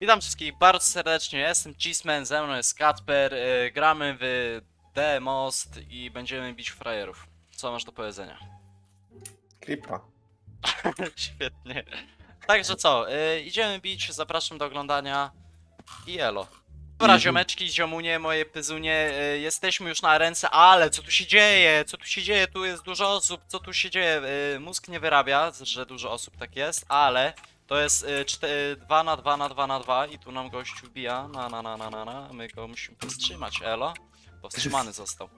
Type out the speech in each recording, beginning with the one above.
Witam wszystkich bardzo serdecznie, jestem Cheeseman, ze mną jest Katper, yy, gramy w The Most i będziemy bić frajerów. Co masz do powiedzenia? Klipa. Świetnie. Także co, yy, idziemy bić, zapraszam do oglądania i elo. Dobra, Mhm. ziomeczki, ziomunie, moje pyzunie, yy, jesteśmy już na ręce, ale co tu się dzieje? Co tu się dzieje? Tu jest dużo osób, co tu się dzieje? Yy, mózg nie wyrabia, że dużo osób tak jest, ale to jest 2 na 2 na 2 na 2 i tu nam gościu wbija, na na na na na na, my go musimy powstrzymać, elo. Powstrzymany został.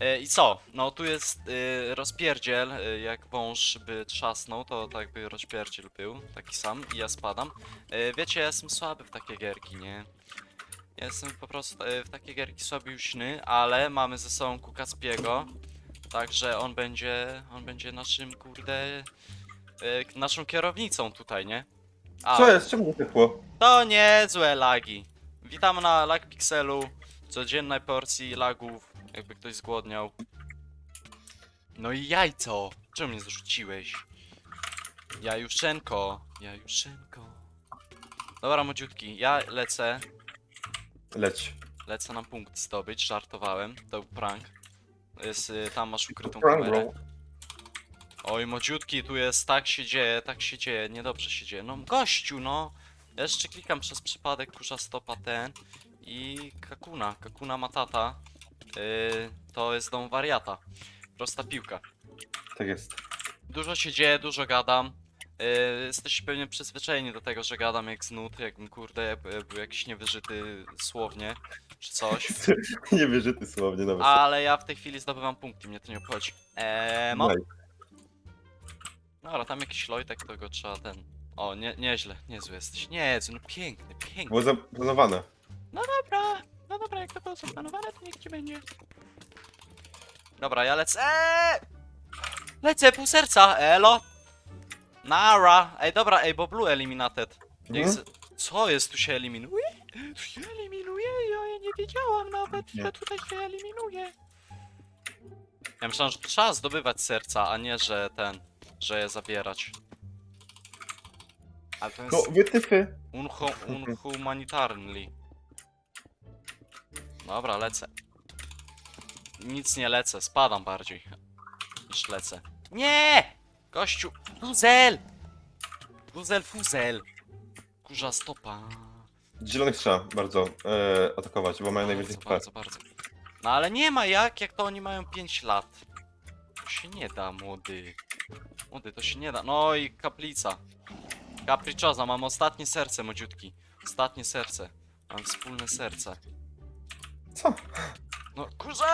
E, I co? No tu jest y, rozpierdziel, y, jak wąż by trzasnął, to tak by rozpierdziel był, taki sam i ja spadam. Wiecie, ja jestem słaby w takie gierki, nie? Ja jestem po prostu w takie gierki słabiuśny, ale mamy ze sobą Kukaspiego, także on będzie, on będzie naszym, kurde, e, naszą kierownicą tutaj, nie? A, Co jest? Czemu nie pykło? to niezłe lagi. Witam na Lag Pixelu, codziennej porcji lagów, jakby ktoś zgłodniał. No i jajco! Czemu mnie zrzuciłeś? Jajuszenko, Jajuszenko. Dobra, młodziutki, ja lecę, Leć. lecę na punkt zdobyć, żartowałem, to był prank. Jest, y, tam masz ukrytą Prank, kamerę. bro. Oj, młodziutki, tu jest, tak się dzieje, tak się dzieje, niedobrze się dzieje. No, gościu, no! Ja jeszcze klikam przez przypadek, kurza stopa ten i Kakuna, Kakuna Matata. Yy, to jest dom wariata. Prosta piłka. Tak jest. Dużo się dzieje, dużo gadam. Yy, jesteście pewnie przyzwyczajeni do tego, że gadam jak znud, jakbym kurde był- jakiś niewyżyty słownie, czy coś. nie wierzy ty słownie nawet. Ale ja w tej chwili zdobywam punkty, mnie to nie obchodzi. Eee, Dobra, tam jakiś Lojtek, to go trzeba ten... O, nie, nieźle, niezły jesteś. Niezły, no piękny, piękny. Było zaplanowane. Dobra, no dobra, jak to było zaplanowane, to niech ci będzie. Dobra, ja lecę. Eee! Lecę, pół serca, elo. Nara. Ej, dobra, ej, bo Blue eliminated. Mhm. z... Co jest, tu się eliminuje? Tu się eliminuje, ja, ja nie wiedziałam nawet, Nie. że tutaj się eliminuje. Ja myślałem, że trzeba zdobywać serca, a nie, że ten, że je zabierać. Ale to jest... No, wytyfy. Unhu unhumanitarny. Dobra, lecę. Nic nie lecę, spadam bardziej niż lecę. Nie! Gościu! Fuzel! Fuzel, fuzel! Kurza stopa. Zielonych trzeba bardzo e, atakować, bo mają najwięcej HP. bardzo, bardzo. No ale nie ma jak, jak to oni mają 5 lat. To się nie da, młody. Młody, to się nie da. No i kaplica. Capricciosa, mam ostatnie serce, młodziutki. Ostatnie serce. Mam wspólne serce. Co? No kurze!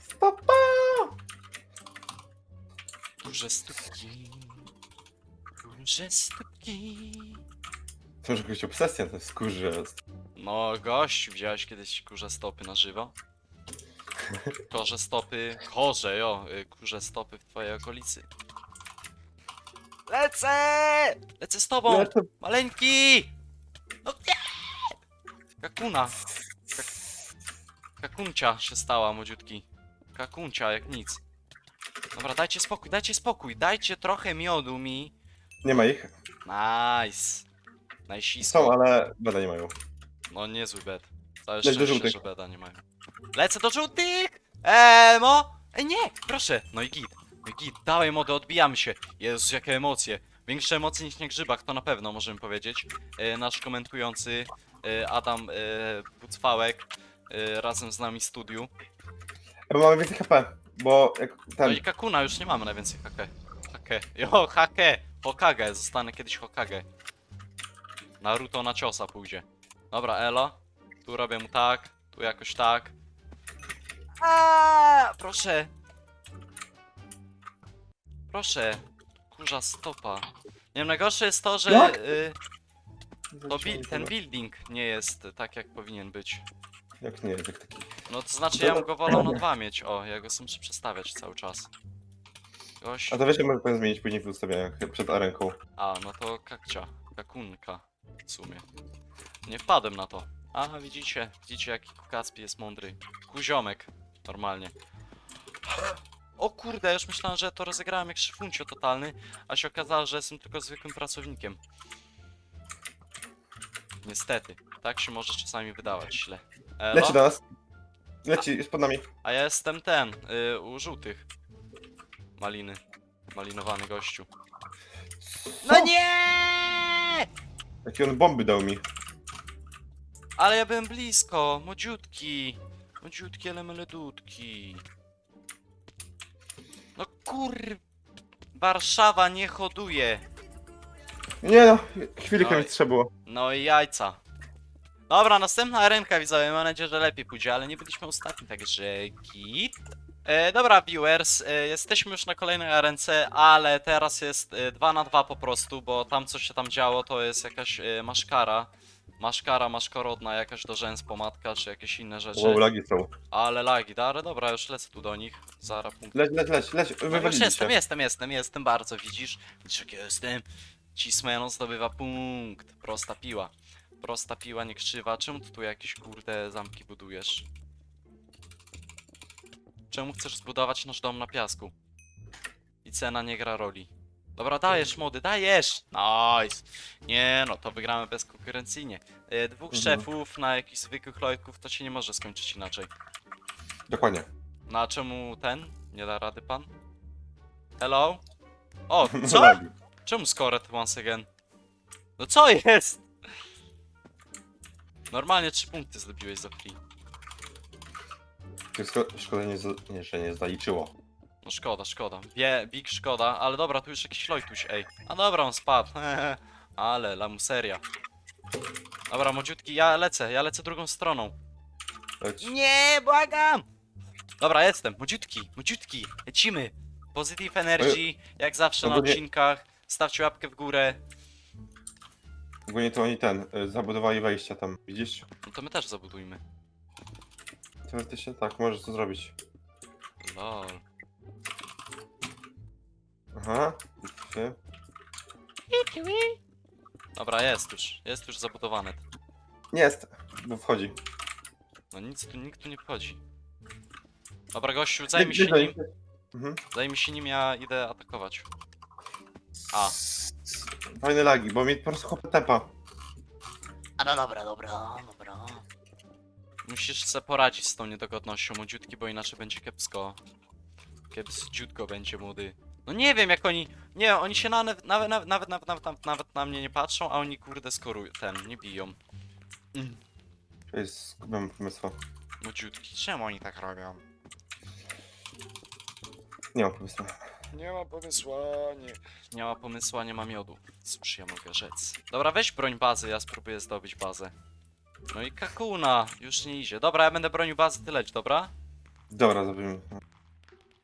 Stopa! Kurze stópki. Kurze stópki. To może jakaś obsesja, to jest kurze. No gość, widziałeś kiedyś kurze stopy na żywo? Korze stopy, korze jo, y, kurze stopy w twojej okolicy. Lecę! Lecę z tobą! Lecę. Maleńki! No nie! Kakuna. Kak... Kakuncia się stała, młodziutki. Kakuncia, jak nic. Dobra, dajcie spokój, dajcie spokój, dajcie trochę miodu mi. Nie ma ich. Nice. Najsisko. Są, ale bada nie mają. No niezły bed. Całe do szczęście, żółtych. że beda nie mają. Lecę do żółtych! Emo! Ej nie! Proszę! No i git. No i git. Dawaj mody, odbijamy się. Jezus, jakie emocje. Większe emocje niż na grzybach, to na pewno możemy powiedzieć. E, nasz komentujący e, Adam e, Bucwałek e, razem z nami w studiu. Bo mamy więcej HP, bo jak No ten... i Kakuna, już nie mamy najwięcej hake. Hake. Jo, hake! Hokage, zostanę kiedyś Hokage. Naruto na ciosa pójdzie. Dobra, Elo. Tu robię mu tak, tu jakoś tak. Aaaa, proszę. Proszę. Kurza stopa. Nie wiem, najgorsze jest to, że Jak? y, to bi ten building nie jest tak, jak powinien być. Jak nie, jak taki. No to znaczy, ja bym go wolał na dwa mieć. O, ja go muszę przestawiać cały czas. Gość. A to wiesz, jak można powiem zmienić później w ustawieniach przed arenką. A, no to kakcia. Kakunka. W sumie. Nie wpadłem na to. Aha, widzicie. Widzicie, jaki Kacpi jest mądry. Kuziomek. Normalnie. O kurde, już myślałem, że to rozegrałem jak szyfuncio totalny, a się okazało, że jestem tylko zwykłym pracownikiem. Niestety, tak się może czasami wydawać źle. Elo? Leci do nas. Leci, jest pod nami. A ja jestem ten, y, u żółtych. Maliny. Malinowany gościu. No nie! Jakie on bomby dał mi. Ale ja byłem blisko, młodziutki. Młodziutki, ale meledutki. No kur... Warszawa nie hoduje. Nie no, chwilkę Oj. mi trzeba było. No i jajca. Dobra, następna arenka widzowie, mam nadzieję, że lepiej pójdzie, ale nie byliśmy ostatni, także git. E, dobra, viewers, e, jesteśmy już na kolejnej arence, ale teraz jest 2 na 2 po prostu, bo tam co się tam działo to jest jakaś e, maszkara. Maszkara, maszkorodna, jakaś do rzęs pomadka, czy jakieś inne rzeczy. Wow, lagi są. Ale lagi, da, ale dobra, już lecę tu do nich. Zara punkt. Leć, leć, leć, leć, No już wywalili jestem, się. jestem, jestem, jestem bardzo, widzisz? Widzisz jak ja jestem? Cismeno zdobywa punkt. Prosta piła. Prosta piła, nie krzywa. Czemu ty tu jakieś kurde zamki budujesz? Czemu chcesz zbudować nasz dom na piasku? I cena nie gra roli. Dobra, dajesz młody, dajesz! Nice! Nie no, to wygramy bezkonkurencyjnie. E, Dwóch Mhm. szefów na jakichś zwykłych lojków to się nie może skończyć inaczej. Dokładnie. No a czemu ten? Nie da rady pan? Hello? O, co? Lagi. Czemu scored once again? No co jest? Normalnie trzy punkty zdobiłeś za free. Szkoda, nie, nie, że nie zaliczyło. No szkoda, szkoda. Wie, big szkoda, ale dobra, tu już jakiś lojtuś, ej. A dobra, on spadł. ale lamuseria. Dobra, młodziutki, ja lecę, ja lecę drugą stroną. Leć. Nie, błagam! Dobra, jestem. Młodziutki, młodziutki. Lecimy. Positive energy, jak zawsze na Ogólnie- odcinkach. Stawcie łapkę w górę. Ogólnie to oni ten, y, zabudowali wejścia tam, widzisz? No to my też zabudujmy. Teoretycznie tak, możesz to zrobić. Lol. Aha. Widzicie? Dobra, jest już. Jest już zabudowane. Nie jest, bo wchodzi. No nic tu, nikt tu nie wchodzi. Dobra, gościu, zajmij się nim. Mhm. Zajmij się nim, ja idę atakować. A. Fajne lagi, bo mi po prostu chłopie tepa. A no dobra, dobra, dobra. Musisz sobie poradzić z tą niedogodnością młodziutki, bo inaczej będzie kiepsko. Kiepsciutko będzie młody. No nie wiem jak oni... Nie, oni się na, nawet, nawet, nawet, nawet, nawet, nawet, nawet na mnie nie patrzą, a oni kurde skorują, ten, nie biją. Mm. To jest zgubiam pomysłu. Młodziutki, czemu oni tak robią? Nie mam pomysłu. Nie ma pomysłu, nie. Nie ma pomysłu, nie ma miodu. Cóż ja mogę rzec. Dobra, weź broń bazy, ja spróbuję zdobyć bazę. No i kakuna, już nie idzie. Dobra, ja będę bronił bazy, ty leć, dobra? Dobra, zrobimy.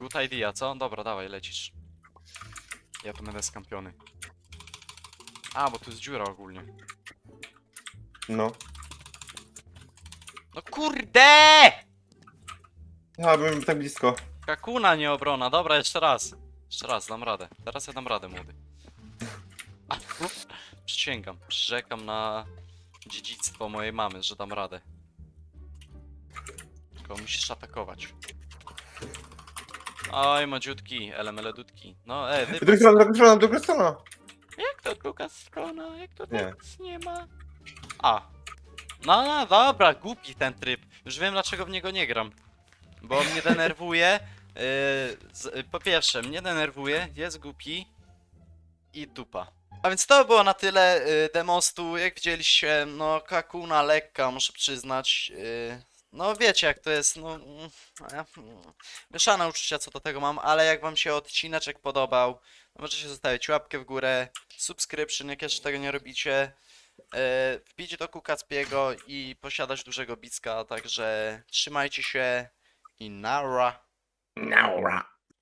Good idea, co? Dobra, dawaj, lecisz. Ja tu będę skampiony. A, bo tu jest dziura ogólnie. No. No kurde! Ja bym tak blisko. Kakuna, nie obrona. Dobra, jeszcze raz. Jeszcze raz, dam radę. Teraz ja dam radę, młody. Przysięgam, przyrzekam na dziedzictwo mojej mamy, że dam radę. Tylko musisz atakować. Oj, młodziutki, elemeledutki. No, e, Druga wy... strona, druga strona, druga strona. Jak to druga strona? Jak to Nie. nic nie ma? A. No, no, dobra, głupi ten tryb. Już wiem, dlaczego w niego nie gram. Bo mnie denerwuje. Yy, z, po pierwsze, mnie denerwuje, jest głupi i dupa. A więc to było na tyle yy, demostu. Jak widzieliście, no kakuna lekka, muszę przyznać. Yy, no wiecie jak to jest, no... mm, ja- mm, Mieszane uczucia co do tego mam, ale jak wam się odcineczek podobał, możecie zostawić łapkę w górę, subscription, jak jeszcze tego nie robicie. E, wbić do Kukacpiego i posiadać dużego bicka, także trzymajcie się i nara. Naura.